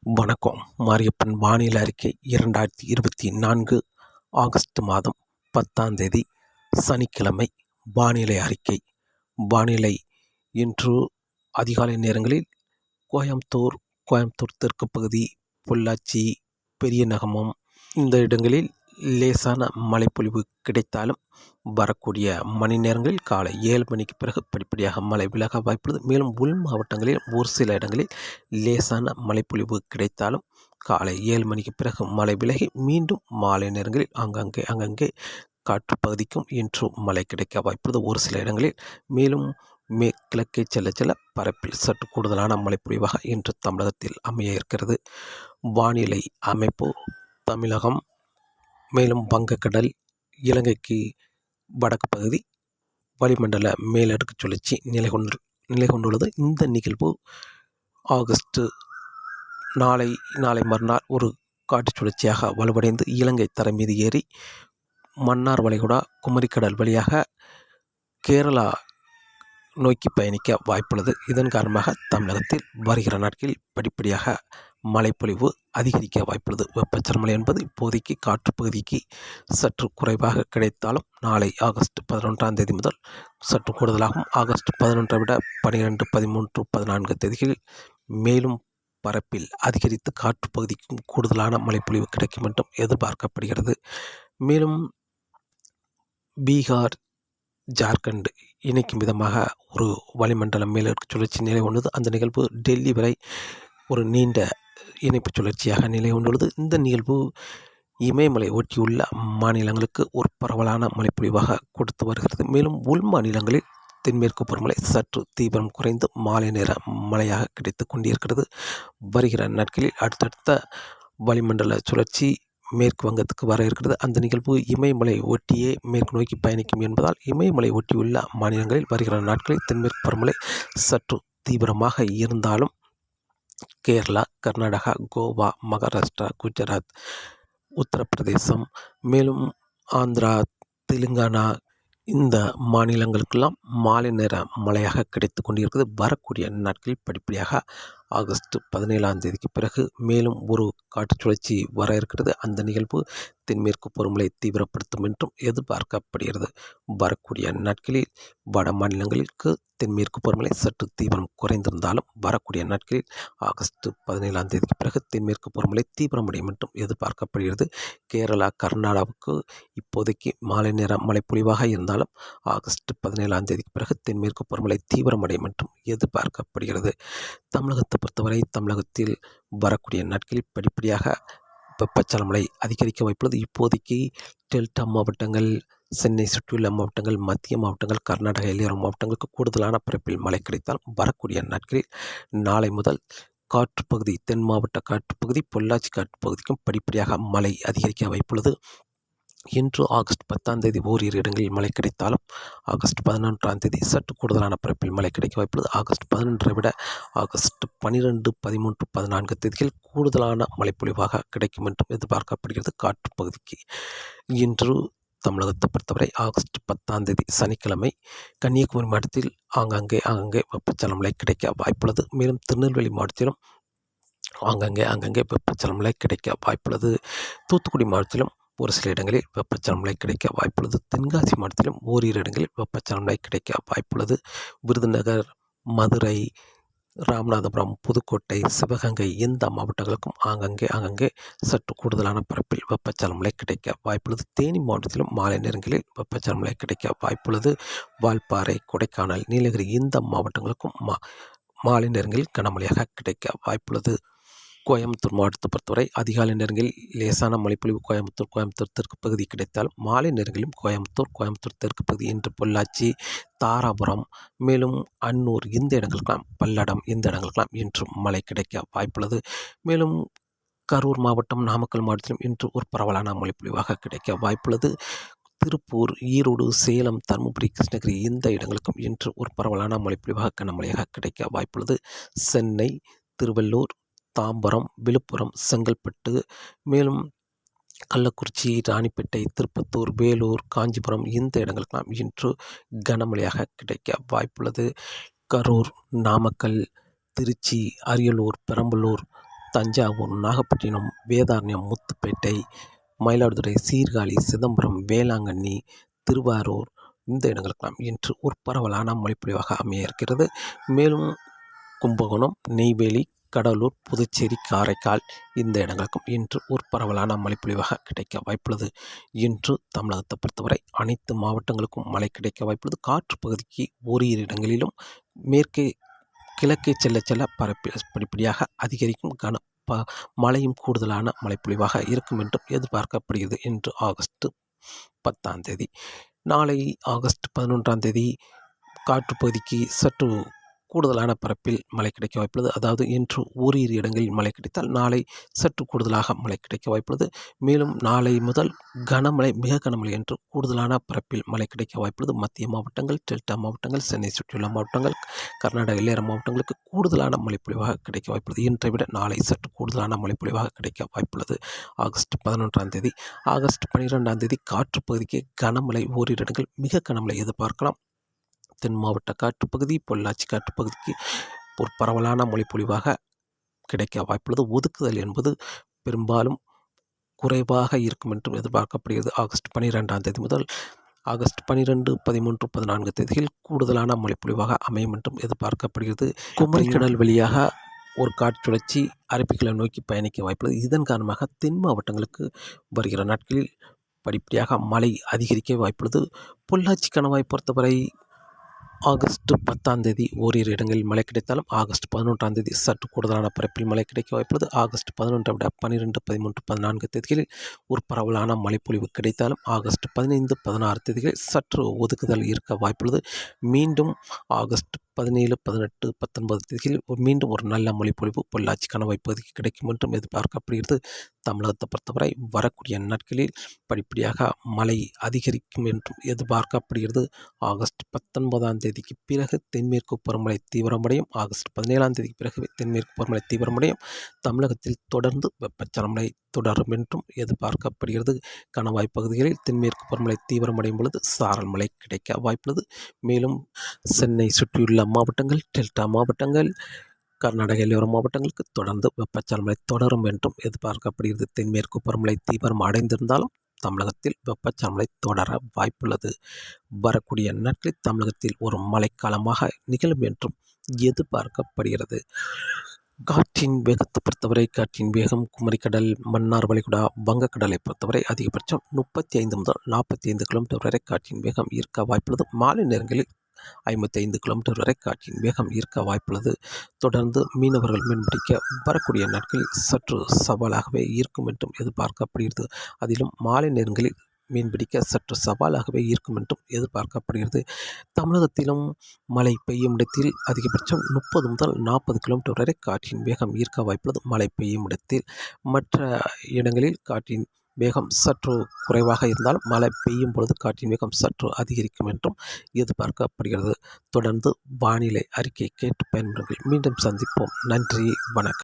வணக்கம். மாரியப்பன் வானிலை அறிக்கை இரண்டாயிரத்தி இருபத்தி நான்கு ஆகஸ்ட் மாதம் பத்தாம் தேதி சனிக்கிழமை வானிலை அறிக்கை. வானிலை இன்று அதிகாலை நேரங்களில் கோயம்புத்தூர் கோயம்புத்தூர் தெற்கு பகுதி பொள்ளாச்சி பெரிய நகமம். இந்த இடங்களில் லேசான மழைப்பொழிவு கிடைத்தாலும் வரக்கூடிய மணி நேரங்களில் காலை ஏழு மணிக்கு பிறகு படிப்படியாக மழை விலக வாய்ப்புள்ளது. மேலும் உள் மாவட்டங்களில் ஒரு சில இடங்களில் லேசான மழைப்பொழிவு கிடைத்தாலும் காலை ஏழு மணிக்கு பிறகு மழை விலகி மீண்டும் மாலை நேரங்களில் அங்கங்கே அங்கங்கே காற்று பகுதிக்கும் இன்று மழை கிடைக்க வாய்ப்புள்ளது. ஒரு சில இடங்களில் மேலும் மே கிழக்கே செல்ல செல்ல பரப்பில் சற்று கூடுதலான மழைப்பொழிவாக இன்று தமிழகத்தில் அமைய இருக்கிறது. வானிலை அமைப்பு தமிழகம் மேலும் வங்கக்கடல் இலங்கைக்கு வடக்கு பகுதி வளிமண்டல மேலடுக்கு சுழற்சி நிலை கொண்டு நிலை கொண்டுள்ளது. இந்த நிகழ்வு ஆகஸ்ட்டு நாளை நாளை மறுநாள் ஒரு காற்று சுழற்சியாக வலுவடைந்து இலங்கை தரை மீது ஏறி மன்னார் வளைகுடா குமரிக்கடல் வழியாக கேரளா நோக்கி பயணிக்க வாய்ப்புள்ளது. இதன் காரணமாக தமிழகத்தில் வருகிற நாட்களில் படிப்படியாக மழைப்பொழிவு அதிகரிக்க வாய்ப்புள்ளது. வெப்பச்சலமலை என்பது இப்போதைக்கு காற்று பகுதிக்கு சற்று குறைவாக கிடைத்தாலும் நாளை ஆகஸ்ட் பதினொன்றாம் தேதி முதல் சற்று கூடுதலாகும் ஆகஸ்ட் பதினொன்றை விட பனிரெண்டு பதிமூன்று பதினான்கு தேதிகளில் மேலும் பரப்பில் அதிகரித்து காற்று பகுதிக்கும் கூடுதலான மழைப்பொழிவு கிடைக்கும் என்றும் எதிர்பார்க்கப்படுகிறது. மேலும் பீகார் ஜார்க்கண்ட் இணைக்கும் விதமாக ஒரு வளிமண்டல மேலிற்கு சுழற்சி நிலை கொண்டது அந்த நிகழ்வு டெல்லி வரை ஒரு நீண்ட இணைப்பு சுழற்சியாக நிலை கொண்டுள்ளது இந்த நிகழ்வு இமயமலை ஒட்டியுள்ள மாநிலங்களுக்கு ஒரு பரவலான மழைப்பொழிவாக கொடுத்து வருகிறது. மேலும் உள் மாநிலங்களில் தென்மேற்கு பருவமழை சற்று தீவிரம் குறைந்து மாலை நேர மழையாக கிடைத்து கொண்டிருக்கிறது. வருகிற நாட்களில் அடுத்தடுத்த வளிமண்டல சுழற்சி மேற்கு வங்கத்துக்கு வர இருக்கிறது. அந்த நிகழ்வு இமயமலை ஒட்டியே மேற்கு நோக்கி பயணிக்கும் என்பதால் இமயமலை ஒட்டியுள்ள மாநிலங்களில் வருகிற நாட்களில் தென்மேற்கு பருவமழை சற்று தீவிரமாக இருந்தாலும் கேரளா கர்நாடகா கோவா மகாராஷ்டிரா குஜராத் உத்தரப்பிரதேசம் மேலும் ஆந்திரா தெலுங்கானா இந்த மாநிலங்களுக்கெல்லாம் மாலை நேர மழையாக கிடைத்து கொண்டிருக்கிறது. வரக்கூடிய நாட்களில் படிப்படியாக ஆகஸ்ட் பதினேழாம் தேதிக்கு பிறகு மேலும் ஒரு காற்றுச் சுழற்சி வர இருக்கிறது. அந்த நிகழ்வு தென்மேற்கு பொறுமலை தீவிரப்படுத்தும் என்றும் எதிர்பார்க்கப்படுகிறது. வரக்கூடிய நாட்களில் வட மாநிலங்களுக்கு தென்மேற்கு பருவமழை சற்று தீவிரம் குறைந்திருந்தாலும் வரக்கூடிய நாட்களில் ஆகஸ்ட் பதினேழாம் தேதிக்கு பிறகு தென்மேற்கு பருவமழை தீவிரமடையும் என்றும் எதிர்பார்க்கப்படுகிறது. கேரளா கர்நாடகாவுக்கு இப்போதைக்கு மாலை நேர மழைப்பொழிவாக இருந்தாலும் ஆகஸ்ட் பதினேழாம் தேதிக்கு பிறகு தென்மேற்கு பருவமழை தீவிரமடையும் என்றும் எதிர்பார்க்கப்படுகிறது. தமிழகத்தை பொறுத்தவரை தமிழகத்தில் வரக்கூடிய நாட்களில் படிப்படியாக வெப்பச்சலமலை அதிகரிக்க வாய்ப்புள்ளது. இப்போதைக்கு டெல்டா மாவட்டங்கள் சென்னை சுற்றியுள்ள மாவட்டங்கள் மத்திய மாவட்டங்கள் கர்நாடக எல்லையோர மாவட்டங்களுக்கு கூடுதலான பரப்பில் மழை கிடைத்தால் வரக்கூடிய நாட்களில் நாளை முதல் காற்றுப்பகுதி தென் மாவட்ட காற்றுப்பகுதி பொள்ளாச்சி காற்றுப்பகுதிக்கும் படிப்படியாக மழை அதிகரிக்க வைப்புள்ளது இன்று ஆகஸ்ட் பத்தாம் தேதி ஓரிரு இடங்களில் மழை கிடைத்தாலும் ஆகஸ்ட் பதினொன்றாம் தேதி சற்று கூடுதலான பரப்பில் மழை கிடைக்க வாய்ப்புள்ளது. ஆகஸ்ட் பதினொன்றை விட ஆகஸ்ட் பனிரெண்டு பதிமூன்று பதினான்கு தேதிகள் கூடுதலான மழைப்பொழிவாக கிடைக்கும் என்றும் எதிர்பார்க்கப்படுகிறது. காற்று பகுதிக்கு இன்று தமிழகத்தை பொறுத்தவரை ஆகஸ்ட் பத்தாம் தேதி சனிக்கிழமை கன்னியாகுமரி மாவட்டத்தில் ஆங்காங்கே ஆங்காங்கே மழை கிடைக்க வாய்ப்புள்ளது. மேலும் திருநெல்வேலி மாவட்டத்திலும் ஆங்காங்கே வெப்பச்சலம் மழை கிடைக்க வாய்ப்புள்ளது. தூத்துக்குடி மாவட்டத்திலும் ஒரு சில இடங்களில் வெப்பச்சலமலை கிடைக்க வாய்ப்புள்ளது. தென்காசி மாவட்டத்திலும் ஓரிரு இடங்களில் வெப்பச்சலமலை கிடைக்க வாய்ப்புள்ளது. விருதுநகர் மதுரை ராமநாதபுரம் புதுக்கோட்டை சிவகங்கை இந்த மாவட்டங்களுக்கும் ஆங்கங்கே ஆங்கங்கே சற்று கூடுதலான பரப்பில் வெப்பச்சலமலை கிடைக்க வாய்ப்புள்ளது. தேனி மாவட்டத்திலும் மாலை நேரங்களில் வெப்பச்சலமலை கிடைக்க வாய்ப்புள்ளது. வால்பாறை கொடைக்கானல் நீலகிரி இந்த மாவட்டங்களுக்கும் மா மாலை நேரங்களில் கனமழையாக கிடைக்க வாய்ப்புள்ளது. கோயம்புத்தூர் மாவட்டத்தை பொறுத்தவரை அதிகாலை நேரங்களில் லேசான மழைப்பொழிவு கோயம்புத்தூர் கோயம்புத்தூர் தெற்கு பகுதி கிடைத்தால் மாலை நேரங்களிலும் கோயம்புத்தூர் கோயம்புத்தூர் தெற்கு பகுதி இன்று பொள்ளாச்சி தாராபுரம் மேலும் அன்னூர் இந்த இடங்களுக்கெல்லாம் பல்லடம் இந்த இடங்களுக்கெல்லாம் இன்று மழை கிடைக்க வாய்ப்புள்ளது. மேலும் கரூர் மாவட்டம் நாமக்கல் மாவட்டத்திலும் இன்று ஒரு பரவலான மழைப்பொழிவாக கிடைக்க வாய்ப்புள்ளது. திருப்பூர் ஈரோடு சேலம் தருமபுரி கிருஷ்ணகிரி இந்த இடங்களுக்கும் இன்று ஒரு பரவலான மழைப்பொழிவாக கனமழையாக கிடைக்க வாய்ப்புள்ளது. சென்னை திருவள்ளூர் தாம்பரம் விழுப்புரம் செங்கல்பட்டு மேலும் கள்ளக்குறிச்சி ராணிப்பேட்டை திருப்பத்தூர் வேலூர் காஞ்சிபுரம் இந்த இடங்களுக்கெல்லாம் இன்று கனமழையாக கிடைக்க வாய்ப்புள்ளது. கரூர் நாமக்கல் திருச்சி அரியலூர் பெரம்பலூர் தஞ்சாவூர் நாகப்பட்டினம் வேதாரண்யம் முத்துப்பேட்டை மயிலாடுதுறை சீர்காழி சிதம்பரம் வேளாங்கண்ணி திருவாரூர் இந்த இடங்களுக்கெல்லாம் இன்று ஒரு பரவலான மொழிப்பொழிவாக அமைய இருக்கிறது. மேலும் கும்பகோணம் நெய்வேலி கடலூர் புதுச்சேரி காரைக்கால் இந்த இடங்களுக்கும் இன்று ஒரு பரவலான மழைப்பொழிவாக கிடைக்க வாய்ப்புள்ளது. இன்று தமிழகத்தை பொறுத்தவரை அனைத்து மாவட்டங்களுக்கும் மழை கிடைக்க வாய்ப்புள்ளது. காற்று பகுதிக்கு ஓரிரு இடங்களிலும் மேற்கே கிழக்கே செல்ல செல்ல பரப்பி படிப்படியாக அதிகரிக்கும் கன ப மழையும் கூடுதலான மழைப்பொழிவாக இருக்கும் என்றும் எதிர்பார்க்கப்படுகிறது என்று ஆகஸ்ட் பத்தாம் தேதி. நாளை ஆகஸ்ட் பதினொன்றாம் தேதி காற்றுப்பகுதிக்கு சற்று கூடுதலான பரப்பில் மழை கிடைக்க வாய்ப்புள்ளது. அதாவது இன்று ஓரிரு இடங்களில் மழை கிடைத்தால் நாளை சற்று கூடுதலாக மழை கிடைக்க வாய்ப்புள்ளது. மேலும் நாளை முதல் கனமழை மிக கனமழை என்று கூடுதலான பரப்பில் மழை கிடைக்க வாய்ப்புள்ளது. மத்திய மாவட்டங்கள் டெல்டா மாவட்டங்கள் சென்னை சுற்றியுள்ள மாவட்டங்கள் கர்நாடக எல்லையோர மாவட்டங்களுக்கு கூடுதலான மழைப்பொழிவாக கிடைக்க வாய்ப்புள்ளது. இன்றை விட நாளை சற்று கூடுதலான மழைப்பொழிவாக கிடைக்க வாய்ப்புள்ளது. ஆகஸ்ட் பதினொன்றாம் தேதி ஆகஸ்ட் பனிரெண்டாம் தேதி காற்று பகுதிக்கு கனமழை ஓரிரு இடங்கள் மிக கனமழை எதிர்பார்க்கலாம். தென் மாவட்ட காற்றுப்பகுதி பொள்ளாச்சி காற்றுப்பகுதிக்கு ஒரு பரவலான மொழிப்பொழிவாக கிடைக்க வாய்ப்புள்ளது. ஒதுக்குதல் என்பது பெரும்பாலும் குறைவாக இருக்கும் என்றும் எதிர்பார்க்கப்படுகிறது. ஆகஸ்ட் பனிரெண்டாம் தேதி முதல் ஆகஸ்ட் பனிரெண்டு பதிமூன்று பதினான்கு தேதியில் கூடுதலான மழைப்பொழிவாக அமையும் என்றும் எதிர்பார்க்கப்படுகிறது. குமரிக்கடல் வழியாக ஒரு காற்றுழற்சி அரபிக்கலை நோக்கி பயணிக்க வாய்ப்புள்ளது. இதன் காரணமாக தென் மாவட்டங்களுக்கு வருகிற நாட்களில் படிப்படியாக மழை அதிகரிக்க வாய்ப்புள்ளது. பொள்ளாச்சி கணவாய் பொறுத்தவரை ஆகஸ்ட் பத்தாம் தேதி ஓரிரு இடங்களில் மழை கிடைத்தாலும் ஆகஸ்ட் பதினொன்றாம் தேதி சற்று கூடுதலான பரப்பில் மழை கிடைக்க வாய்ப்புள்ளது. ஆகஸ்ட் பதினொன்று விட பன்னிரெண்டு பதிமூன்று பதினான்கு தேதிகளில் ஒரு பரவலான மழைப்பொழிவு கிடைத்தாலும் ஆகஸ்ட் பதினைந்து பதினாறு தேதிகளில் சற்று ஒதுக்குதல் இருக்க வாய்ப்புள்ளது. மீண்டும் ஆகஸ்ட் பதினேழு பதினெட்டு பத்தொன்பது தேதிகளில் மீண்டும் ஒரு நல்ல மொழிப்பொழிவு பொள்ளாச்சி கணவாய் பகுதிக்கு கிடைக்கும் என்றும் எதிர்பார்க்கப்படுகிறது. தமிழகத்தை பொறுத்தவரை வரக்கூடிய நாட்களில் படிப்படியாக மழை அதிகரிக்கும் என்றும் எதிர்பார்க்கப்படுகிறது. ஆகஸ்ட் பத்தொன்பதாம் தேதிக்கு பிறகு தென்மேற்கு பருவமழை தீவிரமடையும். ஆகஸ்ட் பதினேழாம் தேதிக்கு பிறகு தென்மேற்கு பருவமழை தீவிரமடையும். தமிழகத்தில் தொடர்ந்து வெப்பச்சலமழை தொடரும் என்றும் எதிர்பார்க்கப்படுகிறது. கணவாய் பகுதிகளில் தென்மேற்கு பருவமழை தீவிரமடையும் பொழுது சாரல் மழை கிடைக்க வாய்ப்புள்ளது. மேலும் சென்னை சுற்றியுள்ள மாவட்டங்கள் டெல்டா மாவட்டங்கள் கர்நாடக எல்லையோர மாவட்டங்களுக்கு தொடர்ந்து வெப்பச்சலமழை தொடரும் என்றும் எதிர்பார்க்கப்படுகிறது. தென்மேற்கு பருவமழை தீவிரம் அடைந்திருந்தாலும் தமிழகத்தில் வெப்பச்சலமழை தொடர வாய்ப்புள்ளது. வரக்கூடிய நாட்களில் தமிழகத்தில் ஒரு மழைக்காலமாக நிகழும் என்றும் எதிர்பார்க்கப்படுகிறது. காற்றின் வேகத்தை பொறுத்தவரை காற்றின் வேகம் குமரிக்கடல் மன்னார் வளைகுடா வங்கக்கடலை பொறுத்தவரை அதிகபட்சம் முப்பத்தி ஐந்து முதல் நாற்பத்தி ஐந்து கிலோமீட்டர் வரை காற்றின் வேகம் இருக்க வாய்ப்புள்ளது. மாலை நேரங்களில் ஐம்பத்தைந்து கிலோமீட்டர் வரை காற்றின் வேகம் ஈர்க்க வாய்ப்புள்ளது. தொடர்ந்து மீனவர்கள் மீன்பிடிக்க வரக்கூடிய நாட்களில் சற்று சவாலாகவே இருக்கும் என்றும் எதிர்பார்க்கப்படுகிறது. அதிலும் மாலை நேரங்களில் மீன்பிடிக்க சற்று சவாலாகவே இருக்கும் என்றும் எதிர்பார்க்கப்படுகிறது. தமிழகத்திலும் மழை பெய்யும் இடத்தில் அதிகபட்சம் முப்பது முதல் நாற்பது கிலோமீட்டர் வரை காற்றின் வேகம் ஈர்க்க வாய்ப்புள்ளது. மழை பெய்யும் இடத்தில் மற்ற இடங்களில் காற்றின் வேகம் சற்று குறைவாக இருந்தால் மழை பெய்யும் பொழுது காற்றின் வேகம் சற்று அதிகரிக்கும் என்றும் எதிர்பார்க்கப்படுகிறது. தொடர்ந்து வானிலை அறிக்கை கேட்டு பயன்படுங்கள் மீண்டும் சந்திப்போம். நன்றி. வணக்கம்.